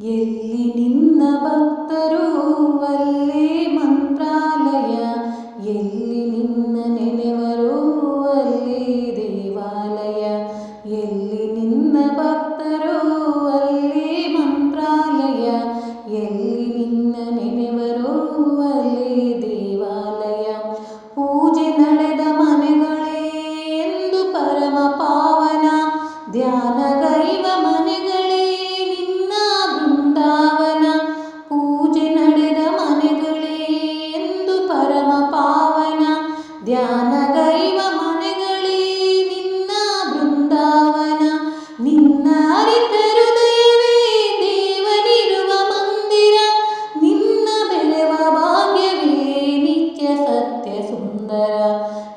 ಎಲ್ಲಿ ನಿನ್ನ ಭಕ್ತರು, ಅಲ್ಲೇ ಮಂತ್ರಾಲಯ. ಎಲ್ಲಿ ನಿನ್ನ ನೆನೆವರು, ಅಲ್ಲಿ ದೇವಾಲಯ. ಎಲ್ಲಿ ನಿನ್ನ ಭಕ್ತರು, ಅಲ್ಲಿ ಮಂತ್ರಾಲಯ. ಎಲ್ಲಿ ನಿನ್ನ ನೆನೆವರು, ಅಲ್ಲಿ ದೇವಾಲಯ. ಪೂಜೆ ನಡೆದ ಮನೆಗಳೇ ಎಂದು ಪರಮ ಪಾವನ. ಧ್ಯಾನಗೈವ ಧ್ಯಾನಗೈವ ಮನೆಗಳೇ ನಿನ್ನ ಬೃಂದಾವನ ನಿನ್ನ ಅರಿತ ಹೃದಯವೇ ದೇವನಿರುವ ಮಂದಿರ ನಿನ್ನ ಬೆಳೆವ ಭಾಗ್ಯವೇ ನಿತ್ಯ ಸತ್ಯ ಸುಂದರ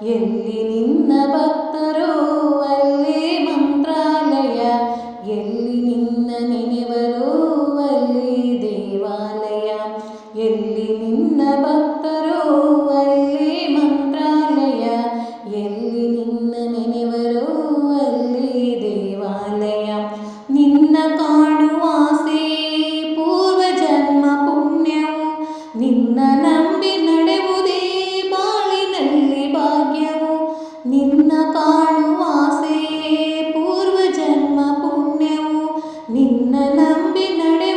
ಎಲ್ಲಿ ನಿನ್ನ ಭಕ್ತರು ನಿನ್ನ ನಂಬಿ